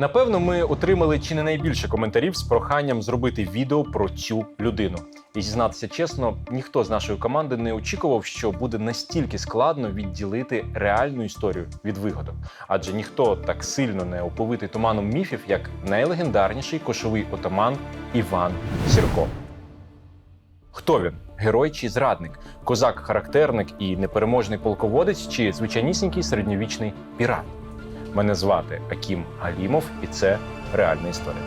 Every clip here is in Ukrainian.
Напевно, ми отримали чи не найбільше коментарів з проханням зробити відео про цю людину. І зізнатися чесно, ніхто з нашої команди не очікував, що буде настільки складно відділити реальну історію від вигадок. Адже ніхто так сильно не оповитий туманом міфів, як найлегендарніший кошовий отаман Іван Сірко. Хто він? Герой чи зрадник, козак-характерник і непереможний полководець, чи звичайнісінький середньовічний пірат? Мене звати Акім Галімов, і це реальна історія.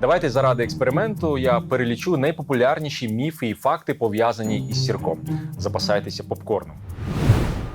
Давайте заради експерименту я перелічу найпопулярніші міфи і факти пов'язані із сірком. Запасайтеся попкорном.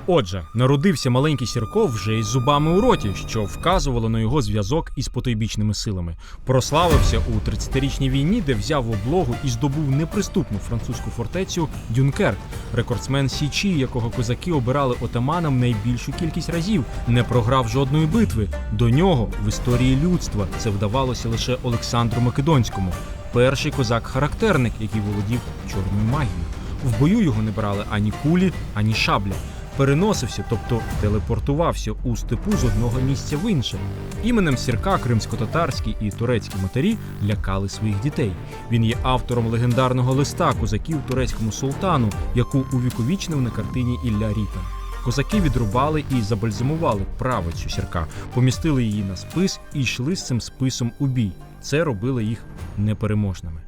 Отже, народився маленький Сірко вже із зубами у роті, що вказувало на його зв'язок із потойбічними силами. Прославився у 30-річній війні, де взяв облогу і здобув неприступну французьку фортецю Дюнкерк, рекордсмен Січі, якого козаки обирали отаманом найбільшу кількість разів, не програв жодної битви. До нього в історії людства це вдавалося лише Олександру Македонському, перший козак-характерник, який володів чорною магією. В бою його не брали ані кулі, ані шабля переносився, тобто телепортувався у степу з одного місця в інше. Іменем Сірка кримсько-татарські і турецькі матері лякали своїх дітей. Він є автором легендарного листа козаків турецькому султану, яку увіковічнив на картині Ілля Ріпа. Козаки відрубали і забальзамували правицю сірка, помістили її на спис і йшли з цим списом у бій. Це робило їх непереможними.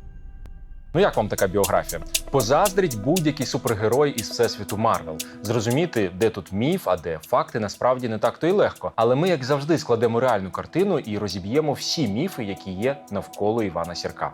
Ну як вам така біографія? Позаздріть будь-який супергерой із всесвіту Марвел. Зрозуміти, де тут міф, а де факти насправді не так то й легко. Але ми, як завжди, складемо реальну картину і розіб'ємо всі міфи, які є навколо Івана Сірка.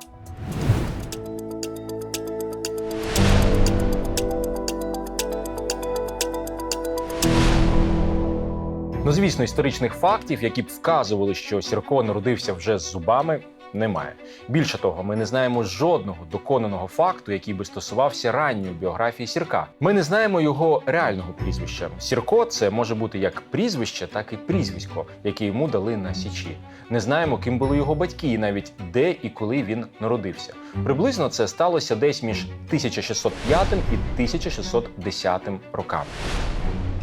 Ну, звісно, історичних фактів, які б вказували, що Сірко народився вже з зубами, немає. Більше того, ми не знаємо жодного доконаного факту, який би стосувався ранньої біографії Сірка. Ми не знаємо його реального прізвища. Сірко це може бути як прізвище, так і прізвисько, яке йому дали на січі. Не знаємо, ким були його батьки, і навіть де і коли він народився. Приблизно це сталося десь між 1605 і 1610 роками.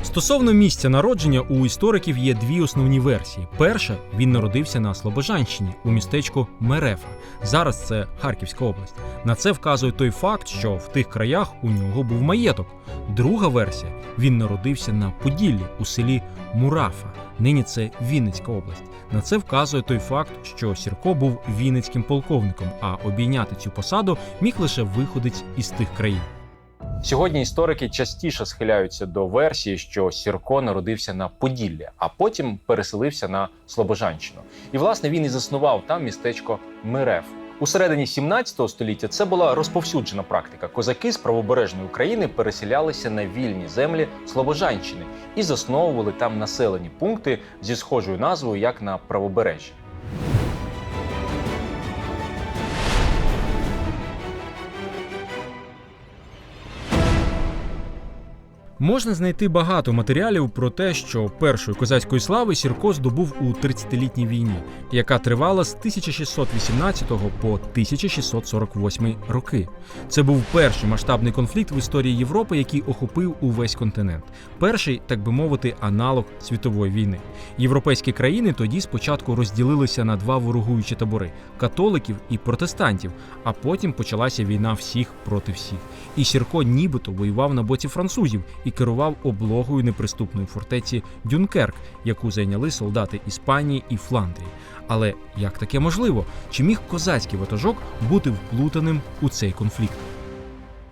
Стосовно місця народження у істориків є дві основні версії. Перша він народився на Слобожанщині у містечку Мерефа. Зараз це Харківська область. На це вказує той факт, що в тих краях у нього був маєток. Друга версія він народився на Поділлі у селі Мурафа. Нині це Вінницька область. На це вказує той факт, що Сірко був вінницьким полковником, а обійняти цю посаду міг лише виходець із тих країн. Сьогодні історики частіше схиляються до версії, що Сірко народився на Поділлі, а потім переселився на Слобожанщину. І власне він і заснував там містечко Мирев. У середині 17 століття це була розповсюджена практика. Козаки з правобережної України переселялися на вільні землі Слобожанщини і засновували там населені пункти зі схожою назвою, як на правобережжі. Можна знайти багато матеріалів про те, що першої козацької слави Сірко здобув у 30-літній війні, яка тривала з 1618 по 1648 роки. Це був перший масштабний конфлікт в історії Європи, який охопив увесь континент. Перший, так би мовити, аналог світової війни. Європейські країни тоді спочатку розділилися на два ворогуючі табори католиків і протестантів. А потім почалася війна всіх проти всіх. І Сірко нібито воював на боці французів і керував облогою неприступної фортеці Дюнкерк, яку зайняли солдати Іспанії і Фландрії. Але як таке можливо? Чи міг козацький ватажок бути вплутаним у цей конфлікт?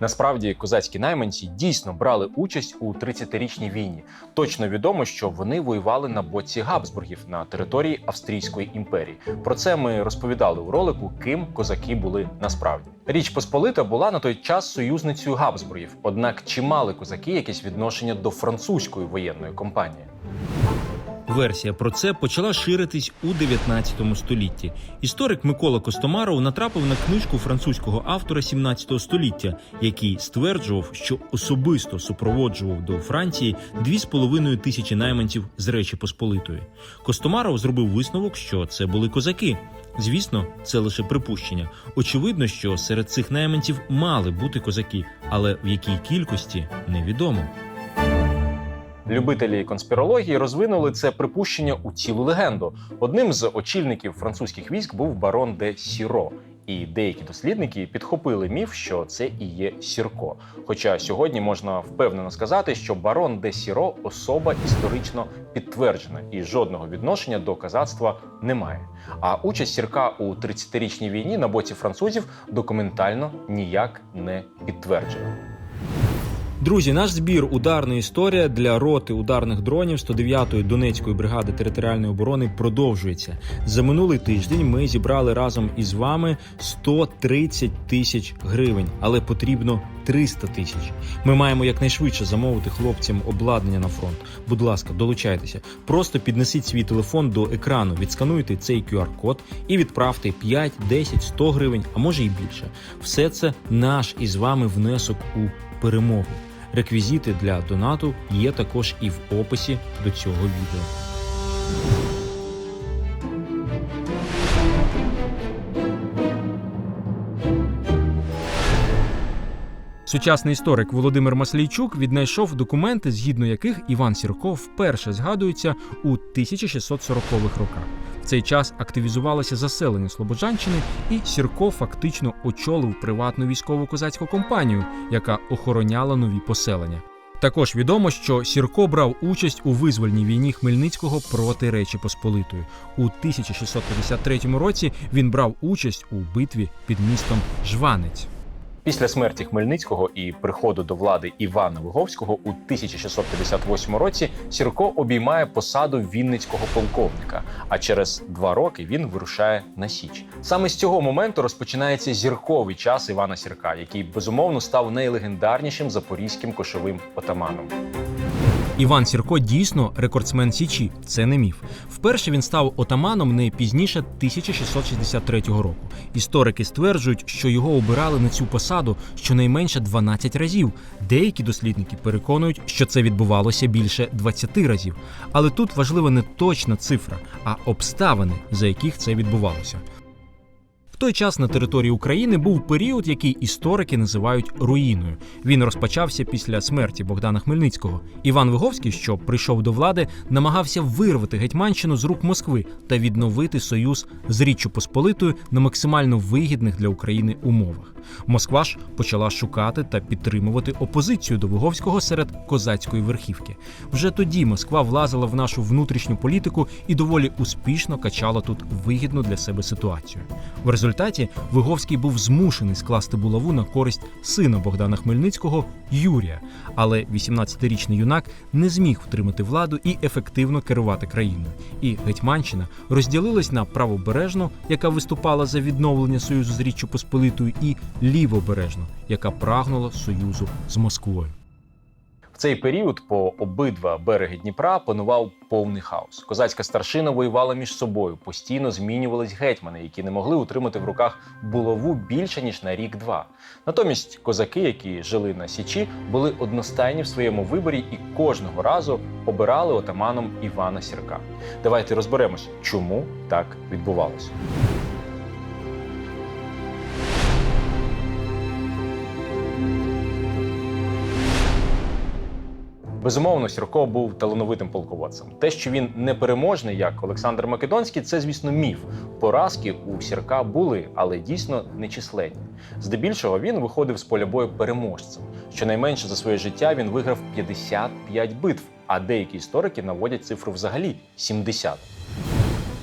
Насправді козацькі найманці дійсно брали участь у 30-річній війні. Точно відомо, що вони воювали на боці Габсбургів на території Австрійської імперії. Про це ми розповідали у ролику, ким козаки були насправді. Річ Посполита була на той час союзницею Габсбургів, однак чи мали козаки якесь відношення до французької воєнної компанії? Версія про це почала ширитись у 19 столітті. Історик Микола Костомаров натрапив на книжку французького автора 17 століття, який стверджував, що особисто супроводжував до Франції 2,5 тисячі найманців з Речі Посполитої. Костомаров зробив висновок, що це були козаки. Звісно, це лише припущення. Очевидно, що серед цих найманців мали бути козаки, але в якій кількості невідомо. Любителі конспірології розвинули це припущення у цілу легенду. Одним з очільників французьких військ був барон де Сіро. І деякі дослідники підхопили міф, що це і є Сірко. Хоча сьогодні можна впевнено сказати, що барон де Сіро особа історично підтверджена і жодного відношення до казацтва немає. А участь Сірка у 30-річній війні на боці французів документально ніяк не підтверджена. Друзі, наш збір Ударна історія для роти ударних дронів 109-ї Донецької бригади територіальної оборони продовжується. За минулий тиждень ми зібрали разом із вами 130 тисяч гривень, але потрібно 300 тисяч. Ми маємо якнайшвидше замовити хлопцям обладнання на фронт. Будь ласка, долучайтеся. Просто піднесіть свій телефон до екрану, відскануйте цей QR-код і відправте 5, 10, 100 гривень, а може і більше. Все це наш із вами внесок у перемогу. Реквізити для донату є також і в описі до цього відео. Сучасний історик Володимир Маслійчук віднайшов документи, згідно яких Іван Сірко вперше згадується у 1640-х роках. В цей час активізувалося заселення Слободжанщини, і Сірко фактично очолив приватну військову козацьку компанію, яка охороняла нові поселення. Також відомо, що Сірко брав участь у визвольній війні Хмельницького проти Речі Посполитої. У 1653 році він брав участь у битві під містом Жванець. Після смерті Хмельницького і приходу до влади Івана Виговського у 1658 році Сірко обіймає посаду вінницького полковника. А через два роки він вирушає на Січ. Саме з цього моменту розпочинається зірковий час Івана Сірка, який безумовно став найлегендарнішим запорізьким кошовим отаманом. Іван Сірко дійсно рекордсмен Січі, це не міф. Вперше він став отаманом не пізніше 1663 року. Історики стверджують, що його обирали на цю посаду щонайменше 12 разів. Деякі дослідники переконують, що це відбувалося більше 20 разів. Але тут важлива не точна цифра, а обставини, за яких це відбувалося. Той час на території України був період, який історики називають руїною. Він розпочався після смерті Богдана Хмельницького. Іван Виговський, що прийшов до влади, намагався вирвати Гетьманщину з рук Москви та відновити союз з Річчю Посполитою на максимально вигідних для України умовах. Москва ж почала шукати та підтримувати опозицію до Виговського серед козацької верхівки. Вже тоді Москва влазила в нашу внутрішню політику і доволі успішно качала тут вигідну для себе ситуацію. В результаті Виговський був змушений скласти булаву на користь сина Богдана Хмельницького Юрія. Але 18-річний юнак не зміг втримати владу і ефективно керувати країною. І Гетьманщина розділилась на правобережну, яка виступала за відновлення союзу з Річчю Посполитою, і лівобережну, яка прагнула союзу з Москвою. Цей період по обидва береги Дніпра панував повний хаос. Козацька старшина воювала між собою, постійно змінювались гетьмани, які не могли утримати в руках булаву більше ніж на рік-два. Натомість козаки, які жили на січі, були одностайні в своєму виборі і кожного разу обирали отаманом Івана Сірка. Давайте розберемось, чому так відбувалося. Безумовно, Сірко був талановитим полководцем. Те, що він не переможний, як Олександр Македонський, це, звісно, міф. Поразки у Сірка були, але дійсно нечисленні. Здебільшого він виходив з поля бою переможцем. Щонайменше за своє життя він виграв 55 битв, а деякі історики наводять цифру взагалі 70.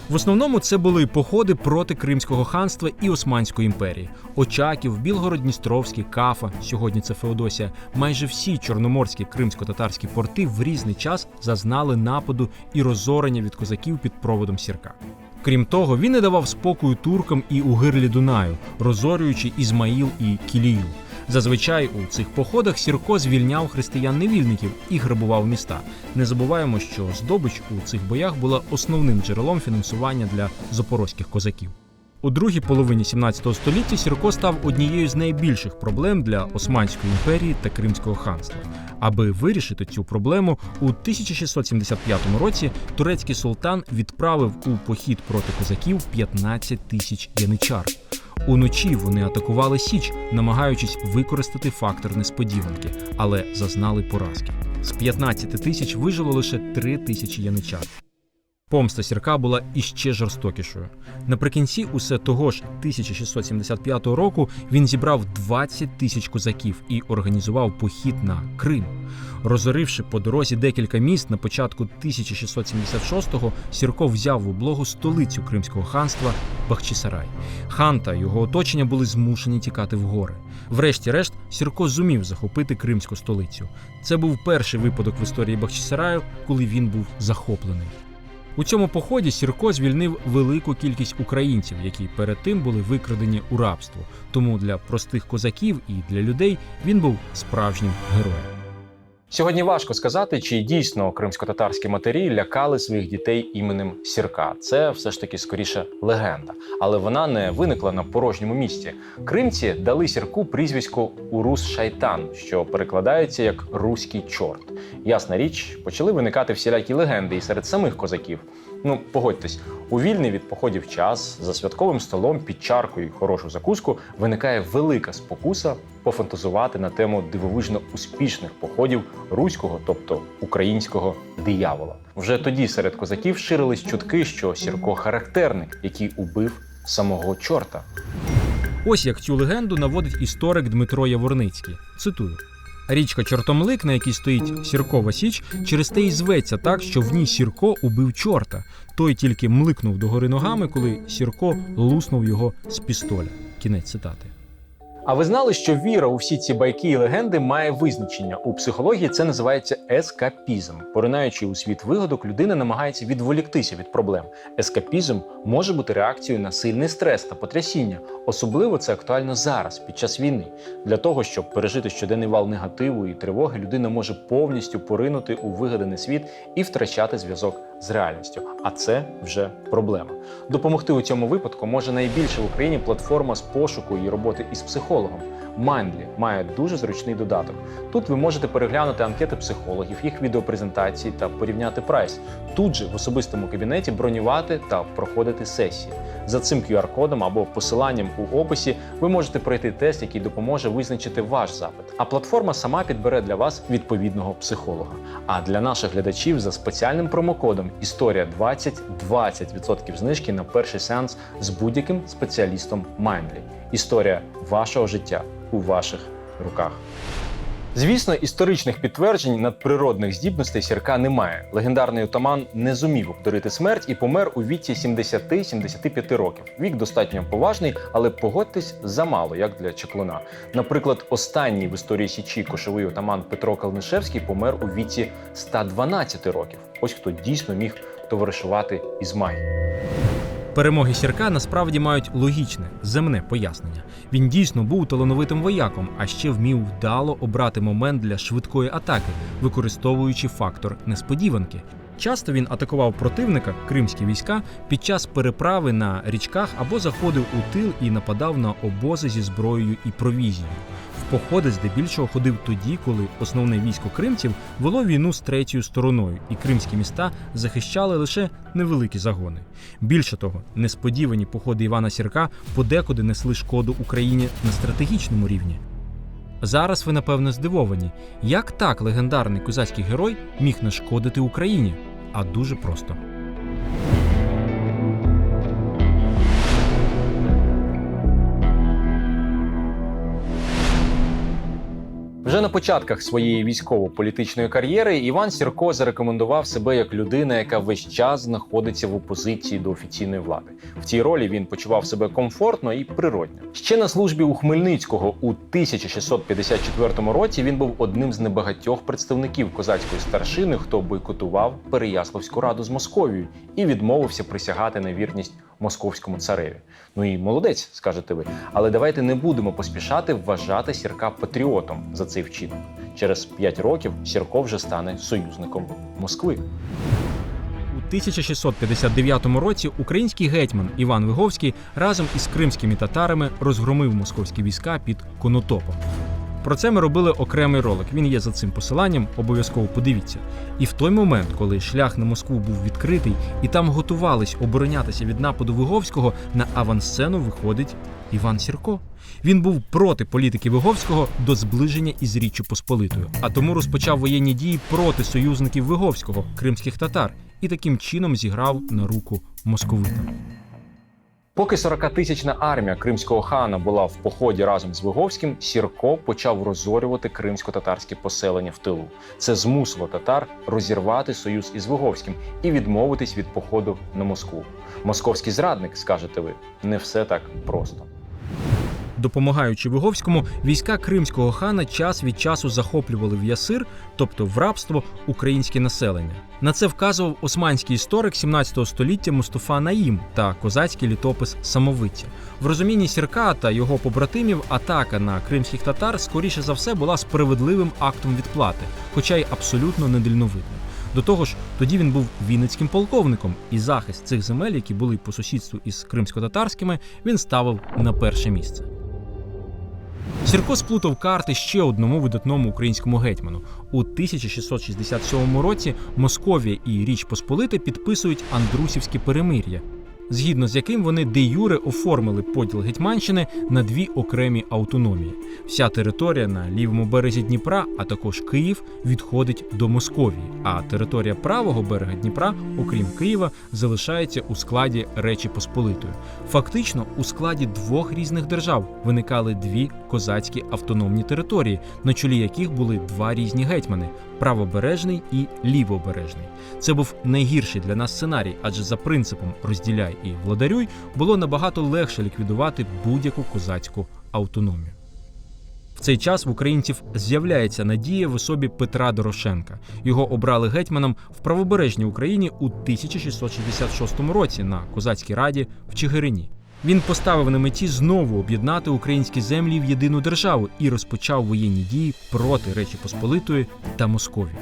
В основному це були походи проти Кримського ханства і Османської імперії. Очаків, Білгород-Дністровський, Кафа, сьогодні це Феодосія. Майже всі чорноморські кримсько-татарські порти в різний час зазнали нападу і розорення від козаків під проводом сірка. Крім того, він не давав спокою туркам і у гирлі Дунаю, розорюючи Ізмаїл і Кілію. Зазвичай у цих походах Сірко звільняв християн-невільників і грабував міста. Не забуваємо, що здобич у цих боях була основним джерелом фінансування для запорозьких козаків. У другій половині 17 століття Сірко став однією з найбільших проблем для Османської імперії та Кримського ханства. Аби вирішити цю проблему, у 1675 році турецький султан відправив у похід проти козаків 15 тисяч яничар. Уночі вони атакували Січ, намагаючись використати фактор несподіванки, але зазнали поразки. З 15 тисяч вижило лише 3 тисячі яничар. Помста сірка була іще жорстокішою. Наприкінці усе того ж 1675 року він зібрав 20 тисяч козаків і організував похід на Крим. Розоривши по дорозі декілька міст на початку 1676-го, Сірко взяв в облогу столицю Кримського ханства Бахчисарай. Хан та його оточення були змушені тікати в гори. Врешті-решт, Сірко зумів захопити кримську столицю. Це був перший випадок в історії Бахчисараю, коли він був захоплений. У цьому поході Сірко звільнив велику кількість українців, які перед тим були викрадені у рабство. Тому для простих козаків і для людей він був справжнім героєм. Сьогодні важко сказати, чи дійсно кримсько-татарські матері лякали своїх дітей іменем Сірка. Це все ж таки скоріше легенда, але вона не виникла на порожньому місці. Кримці дали сірку прізвисько Урус Шайтан, що перекладається як руський чорт. Ясна річ, почали виникати всілякі легенди і серед самих козаків. Ну, погодьтесь, у вільний від походів час за святковим столом під чаркою і хорошу закуску виникає велика спокуса пофантазувати на тему дивовижно успішних походів руського, тобто українського диявола. Вже тоді серед козаків ширились чутки, що Сірко характерник, який убив самого чорта. Ось як цю легенду наводить історик Дмитро Яворницький. Цитую. Річка Чортомлик, на якій стоїть Сіркова Січ, через те й зветься так, що в ній Сірко убив чорта. Той тільки мликнув догори ногами, коли Сірко луснув його з пістоля. Кінець цитати. А ви знали, що віра у всі ці байки і легенди має визначення? У психології це називається ескапізм. Поринаючи у світ вигадок, людина намагається відволіктися від проблем. Ескапізм може бути реакцією на сильний стрес та потрясіння. Особливо це актуально зараз, під час війни. Для того, щоб пережити щоденний вал негативу і тривоги, людина може повністю поринути у вигаданий світ і втрачати зв'язок з реальністю. А це вже проблема. Допомогти у цьому випадку може найбільше в Україні платформа з пошуку і роботи із психологом. Mindly має дуже зручний додаток. Тут ви можете переглянути анкети психологів, їх відеопрезентації та порівняти прайс. Тут же в особистому кабінеті бронювати та проходити сесії. За цим QR-кодом або посиланням у описі ви можете пройти тест, який допоможе визначити ваш запит. А платформа сама підбере для вас відповідного психолога. А для наших глядачів за спеціальним промокодом Історія 20 20% знижки на перший сеанс з будь-яким спеціалістом Mindly. Історія вашого життя у ваших руках. Звісно, історичних підтверджень надприродних здібностей сірка немає. Легендарний отаман не зумів обдурити смерть і помер у віці 70-75 років. Вік достатньо поважний, але погодьтесь замало, як для чеклуна. Наприклад, останній в історії січі кошовий отаман Петро Калнишевський помер у віці 112 років. Ось хто дійсно міг товаришувати із магією. Перемоги Сірка насправді мають логічне, земне пояснення. Він дійсно був талановитим вояком, а ще вмів вдало обрати момент для швидкої атаки, використовуючи фактор несподіванки. Часто він атакував противника, кримські війська, під час переправи на річках або заходив у тил і нападав на обози зі зброєю і провізією. Походи здебільшого ходив тоді, коли основне військо кримців вело війну з третьою стороною, і кримські міста захищали лише невеликі загони. Більше того, несподівані походи Івана Сірка подекуди несли шкоду Україні на стратегічному рівні. Зараз ви напевно здивовані, як так легендарний козацький герой міг нашкодити Україні? А дуже просто. Вже на початках своєї військово-політичної кар'єри Іван Сірко зарекомендував себе як людина, яка весь час знаходиться в опозиції до офіційної влади. В цій ролі він почував себе комфортно і природньо. Ще на службі у Хмельницького у 1654 році він був одним з небагатьох представників козацької старшини, хто бойкотував Переяславську раду з Московією і відмовився присягати на вірність московському цареві. Ну і молодець, скажете ви. Але давайте не будемо поспішати вважати Сірка патріотом за цей вчинок. Через 5 років Сірко вже стане союзником Москви. У 1659 році український гетьман Іван Виговський разом із кримськими татарами розгромив московські війська під Конотопом. Про це ми робили окремий ролик. Він є за цим посиланням, обов'язково подивіться. І в той момент, коли шлях на Москву був відкритий і там готувались оборонятися від нападу Виговського, на авансцену виходить Іван Сірко. Він був проти політики Виговського до зближення із Річчю Посполитою, а тому розпочав воєнні дії проти союзників Виговського, кримських татар, і таким чином зіграв на руку московитам. Поки 40-тисячна армія кримського хана була в поході разом з Виговським, Сірко почав розорювати кримсько-татарське поселення в тилу. Це змусило татар розірвати союз із Виговським і відмовитись від походу на Москву. Московський зрадник, скажете ви, не все так просто. Допомагаючи Виговському, війська кримського хана час від часу захоплювали в Ясир, тобто в рабство, українське населення. На це вказував османський історик 17 століття Мустафа Наїм та козацький літопис Самовиття. В розумінні Сірка та його побратимів атака на кримських татар скоріше за все була справедливим актом відплати, хоча й абсолютно недальновидним. До того ж, тоді він був вінницьким полковником, і захист цих земель, які були по сусідству із кримсько-татарськими, він ставив на перше місце. Сірко сплутав карти ще одному видатному українському гетьману. У 1667 році Московія і Річ Посполита підписують Андрусівське перемир'я, згідно з яким вони де юре оформили поділ Гетьманщини на дві окремі автономії. Вся територія на лівому березі Дніпра, а також Київ, відходить до Московії. А територія правого берега Дніпра, окрім Києва, залишається у складі Речі Посполитої. Фактично, у складі двох різних держав виникали дві козацькі автономні території, на чолі яких були два різні гетьмани правобережний і лівобережний. Це був найгірший для нас сценарій, адже за принципом розділяй і владарюй було набагато легше ліквідувати будь-яку козацьку автономію. В цей час в українців з'являється надія в особі Петра Дорошенка. Його обрали гетьманом в правобережній Україні у 1666 році на козацькій раді в Чигирині. Він поставив на меті знову об'єднати українські землі в єдину державу і розпочав воєнні дії проти Речі Посполитої та Московії.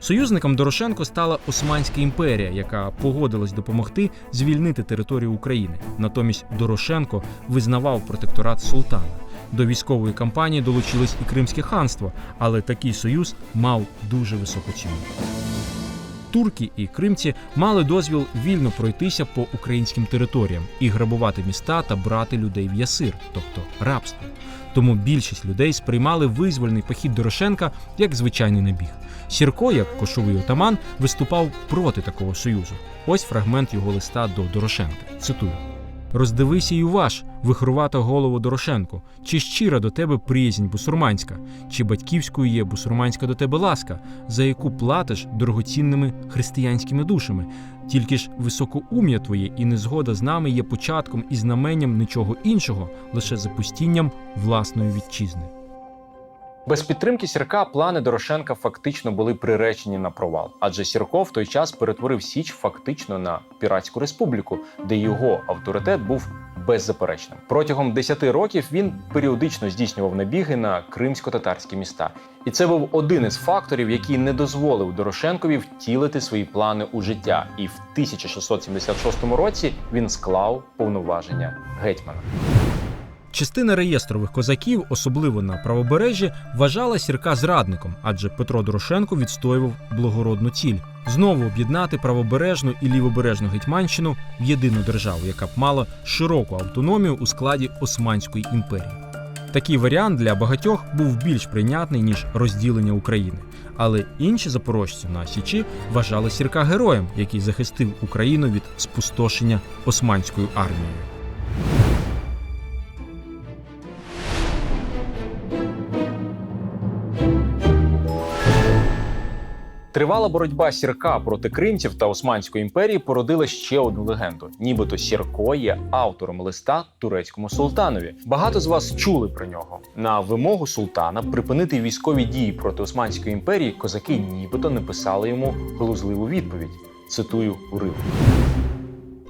Союзником Дорошенко стала Османська імперія, яка погодилась допомогти звільнити територію України. Натомість Дорошенко визнавав протекторат султана. До військової кампанії долучилось і Кримське ханство, але такий союз мав дуже високу ціну. Турки і кримці мали дозвіл вільно пройтися по українським територіям і грабувати міста та брати людей в ясир, тобто рабство. Тому більшість людей сприймали визвольний похід Дорошенка як звичайний набіг. Сірко, як кошовий отаман, виступав проти такого союзу. Ось фрагмент його листа до Дорошенка. Цитую. Роздивися й уваж, вихрувата голову Дорошенко, чи щира до тебе приязнь бусурманська, чи батьківською є бусурманська до тебе ласка, за яку платиш дорогоцінними християнськими душами. Тільки ж високоум'я твоє і незгода з нами є початком і знаменням нічого іншого, лише запустінням власної вітчизни. Без підтримки Сірка плани Дорошенка фактично були приречені на провал, адже Сірко в той час перетворив Січ фактично на піратську республіку, де його авторитет був беззаперечним. Протягом 10 років він періодично здійснював набіги на кримсько-татарські міста, і це був один із факторів, який не дозволив Дорошенкові втілити свої плани у життя. І в 1676 році він склав повноваження гетьмана. Частина реєстрових козаків, особливо на правобережжі, вважала сірка зрадником, адже Петро Дорошенко відстоював благородну ціль знову об'єднати правобережну і лівобережну Гетьманщину в єдину державу, яка б мала широку автономію у складі Османської імперії. Такий варіант для багатьох був більш прийнятний ніж розділення України. Але інші запорожці на Січі вважали сірка героєм, який захистив Україну від спустошення османською армією. Тривала боротьба Сірка проти кримців та Османської імперії породила ще одну легенду: нібито Сірко є автором листа турецькому султанові. Багато з вас чули про нього. На вимогу султана припинити військові дії проти Османської імперії козаки нібито написали йому глузливу відповідь. Цитую уривок.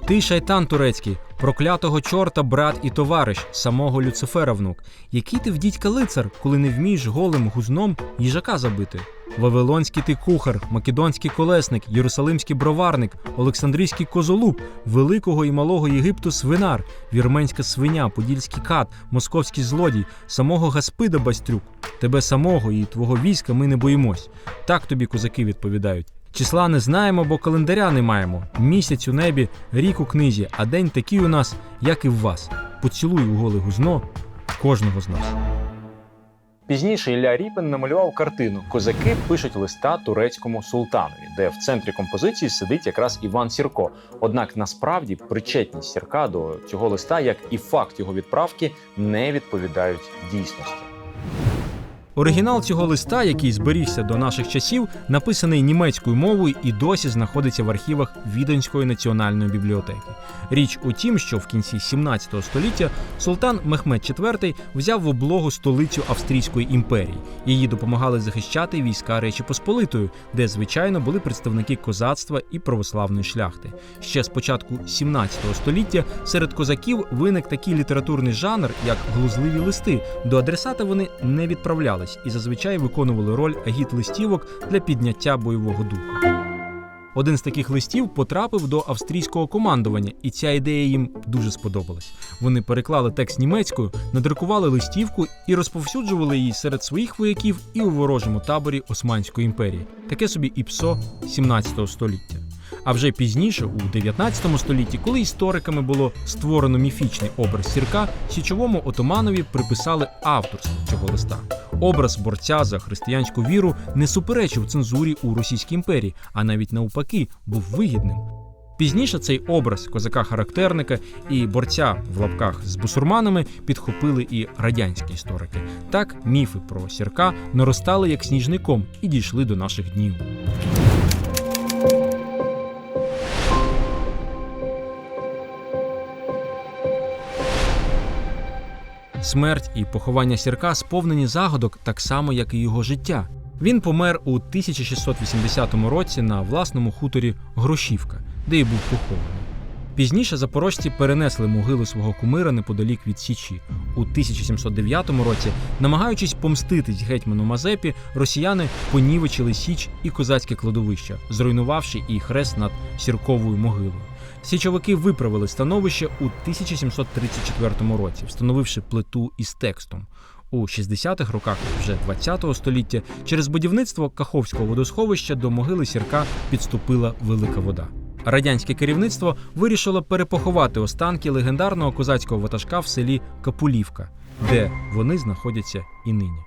Ти шайтан турецький, проклятого чорта, брат і товариш, самого Люцифера внук. Який ти в дідька лицар, коли не вмієш голим гузном їжака забити? Вавилонський ти кухар, македонський колесник, єрусалимський броварник, Олександрійський козолуб, великого і малого Єгипту свинар, вірменська свиня, подільський кат, московський злодій, самого Гаспида Бастрюк. Тебе самого і твого війська ми не боїмось. Так тобі козаки відповідають. Числа не знаємо, бо календаря не маємо. Місяць у небі, рік у книзі, а день такий у нас, як і в вас. Поцілуй у голе гузно кожного з нас. Пізніше Ілля Ріпин намалював картину Козаки пишуть листа турецькому султанові, де в центрі композиції сидить якраз Іван Сірко. Однак насправді причетність Сірка до цього листа, як і факт його відправки, не відповідають дійсності. Оригінал цього листа, який зберігся до наших часів, написаний німецькою мовою і досі знаходиться в архівах Віденської національної бібліотеки. Річ у тім, що в кінці 17 століття султан Мехмед IV взяв в облогу столицю Австрійської імперії. Її допомагали захищати війська Речі Посполитої, де, звичайно, були представники козацтва і православної шляхти. Ще з початку 17 століття серед козаків виник такий літературний жанр, як глузливі листи. До адресата вони не відправлялись і зазвичай виконували роль агіт листівок для підняття бойового духу. Один з таких листів потрапив до австрійського командування, і ця ідея їм дуже сподобалась. Вони переклали текст німецькою, надрукували листівку і розповсюджували її серед своїх вояків і у ворожому таборі Османської імперії. Таке собі іпсо 17 століття. А вже пізніше, у 19 столітті, коли істориками було створено міфічний образ сірка, січовому отоманові приписали авторство цього листа. Образ борця за християнську віру не суперечив цензурі у Російській імперії, а навіть навпаки був вигідним. Пізніше цей образ козака-характерника і борця в лапках з бусурманами підхопили і радянські історики. Так міфи про сірка наростали як сніжний ком і дійшли до наших днів. Смерть і поховання сірка сповнені загадок так само, як і його життя. Він помер у 1680 році на власному хуторі Грошівка, де й був похований. Пізніше запорожці перенесли могилу свого кумира неподалік від Січі. У 1709 році, намагаючись помститись гетьману Мазепі, росіяни понівечили Січ і козацьке кладовище, зруйнувавши і хрест над сірковою могилою. Січовики виправили становище у 1734 році, встановивши плиту із текстом. У 60-х роках вже 20-го століття через будівництво Каховського водосховища до могили сірка підступила велика вода. Радянське керівництво вирішило перепоховати останки легендарного козацького ватажка в селі Капулівка, де вони знаходяться і нині.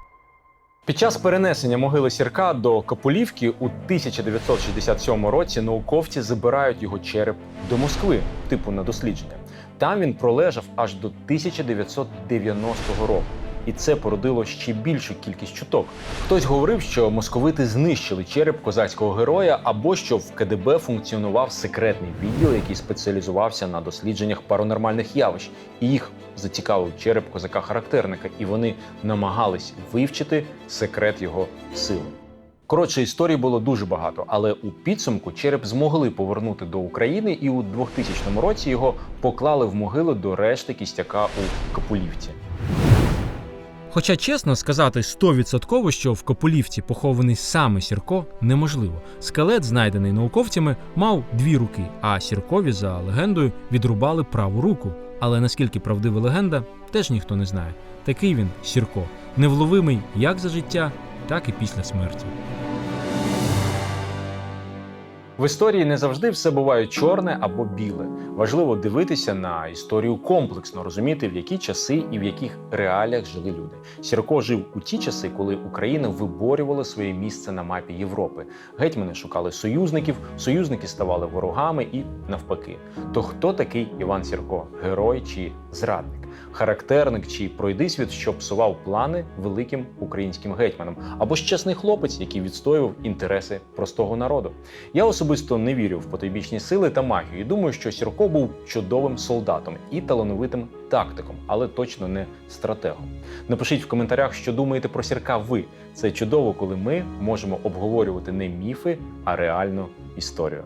Під час перенесення могили Сірка до Капулівки у 1967 році науковці забирають його череп до Москви, типу на дослідження. Там він пролежав аж до 1990 року. І це породило ще більшу кількість чуток. Хтось говорив, що московити знищили череп козацького героя, або що в КДБ функціонував секретний відділ, який спеціалізувався на дослідженнях паранормальних явищ, і їх зацікавив череп козака-характерника, і вони намагались вивчити секрет його сили. Коротше, історій було дуже багато, але у підсумку череп змогли повернути до України, і у 2000 році його поклали в могилу до решти кістяка у Капулівці. Хоча чесно сказати стовідсотково, що в Копулівці похований саме Сірко, неможливо. Скелет, знайдений науковцями, мав дві руки, а Сіркові за легендою відрубали праву руку. Але наскільки правдива легенда, теж ніхто не знає. Такий він Сірко, невловимий як за життя, так і після смерті. В історії не завжди все буває чорне або біле. Важливо дивитися на історію комплексно, розуміти, в які часи і в яких реаліях жили люди. Сірко жив у ті часи, коли Україна виборювала своє місце на мапі Європи. Гетьмани шукали союзників, союзники ставали ворогами і навпаки. То хто такий Іван Сірко? Герой чи зрадник? Характерник чи пройдисвіт, що псував плани великим українським гетьманам, або ж чесний хлопець, який відстоював інтереси простого народу. Я особисто не вірю в потойбічні сили та магію. і Думаю, що Сірко був чудовим солдатом і талановитим тактиком, але точно не стратегом. Напишіть в коментарях, що думаєте про Сірка ви. Це чудово, коли ми можемо обговорювати не міфи, а реальну історію.